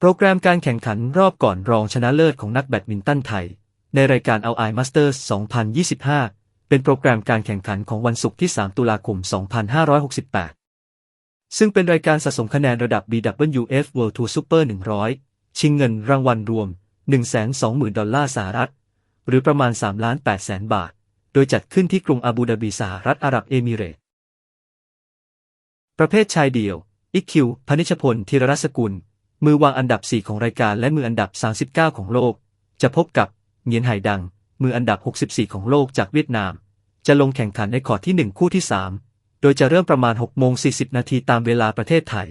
โปรแกรมการแข่งขันรอบก่อนรองชนะเลิศของนักแบดมินตันไทย ในรายการ Al i Masters 2025 เป็นโปรแกรมการแข่งขันของวันศุกร์ที่ 3 ตุลาคม 2568 ซึ่งเป็นรายการสะสมคะแนนระดับ BWF World Tour Super 100 ชิงเงินรางวัลรวม 120,000 ดอลลาร์สหรัฐ หรือประมาณ 3 ล้าน8แสนบาท โดยจัดขึ้นที่กรุงอาบูดาบีสหรัฐอาหรับเอมิเรตส์ประเภทชายเดี่ยว อิคิว พนิชพล ธีรรัศกุล มือวางอันดับ 4 ของรายการและมืออันดับ 39 ของโลก จะพบกับเงียนไห่ดัง มืออันดับ 64 ของโลกจากเวียดนาม จะลงแข่งขันในคอร์ดที่ 1 คู่ที่ 3 โดยจะเริ่มประมาณ6โมง40 นาทีตามเวลาประเทศไทย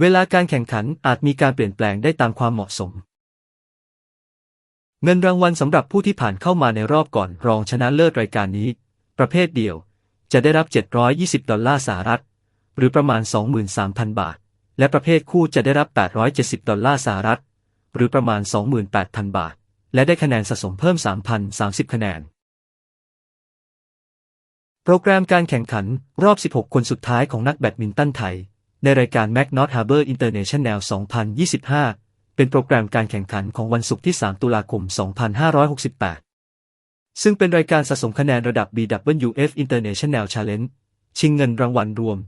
เวลาการแข่งขันอาจมีการเปลี่ยนแปลงได้ตามความเหมาะสม เงินรางวัลสำหรับผู้ที่ผ่านเข้ามาในรอบก่อนรองชนะเลิศรายการนี้ ประเภทเดียว จะได้รับ 720 ดอลลาร์สหรัฐ หรือประมาณ 23,000 บาท และประเภทคู่จะได้รับ 870 ดอลลาร์สหรัฐ หรือประมาณ 28,000 บาท และได้คะแนนสะสมเพิ่ม 3,030 คะแนน โปรแกรมการแข่งขันรอบ 16 คนสุดท้ายของนักแบดมินตันไทย ในรายการ m c n o t Harbor International 2025 เป็นโปรแกรมการแข่งขันของวันศุกร์ที่ 3 ตุลาคม 2568 ซึ่งเป็นรายการสะสมคะแนนระดับ BWF International Challenge ชิงเงินรางวัลรวม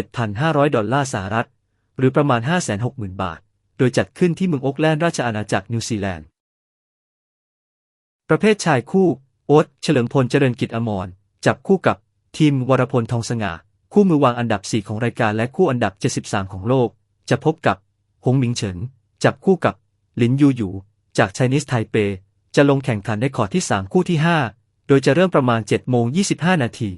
17,500 ดอลลาร์สหรัฐ หรือประมาณ 560,000 บาท โดยจัดขึ้นที่เมืองโอ๊กแลนด์ราชอาณาจักรนิวซีแลนด์ ประเภทชายคู่ โอ๊ตเฉลิมพลเจริญกิจอมร จับคู่กับทีมวรพลทองสง่า คู่มือวางอันดับ 4 ของรายการและคู่อันดับ 73 ของโลก จะพบกับ หงหมิงเฉิน จับคู่กับ หลินยูหยูจากไชนีสไทเป จะลงแข่งขันในคอที่ 3 คู่ที่ 5 โดยจะเริ่มประมาณ7โมง25 นาที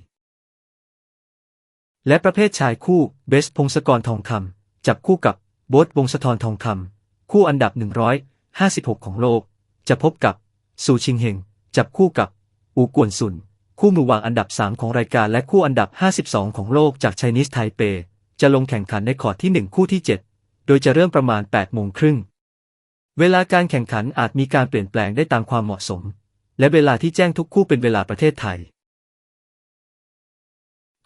และประเภทชายคู่ เบสพงศกรทองคำ จับคู่กับโบ๊ทวงศธรทองคำคู่อันดับ 156 ของโลก จะพบกับซูชิงเฮงจับคู่กับ อูกวนซุน คู่มือวางอันดับ 3 ของรายการและคู่อันดับ 52 ของโลกจากไชนีสไทเป จะลงแข่งขันในคอร์ดที่ 1 คู่ที่ 7 โดยจะเริ่มประมาณ 8 โมงครึ่ง เวลาการแข่งขันอาจมีการเปลี่ยนแปลงได้ตามความเหมาะสม และเวลาที่แจ้งทุกคู่เป็นเวลาประเทศไทย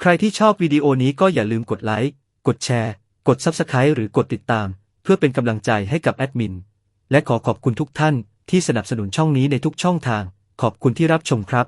ใครที่ชอบวิดีโอนี้ก็อย่าลืมกดไลค์ กดแชร์ กด Subscribe หรือกดติดตาม เพื่อเป็นกำลังใจให้กับแอดมิน และขอขอบคุณทุกท่านที่สนับสนุนช่องนี้ในทุกช่องทาง ขอบคุณที่รับชมครับ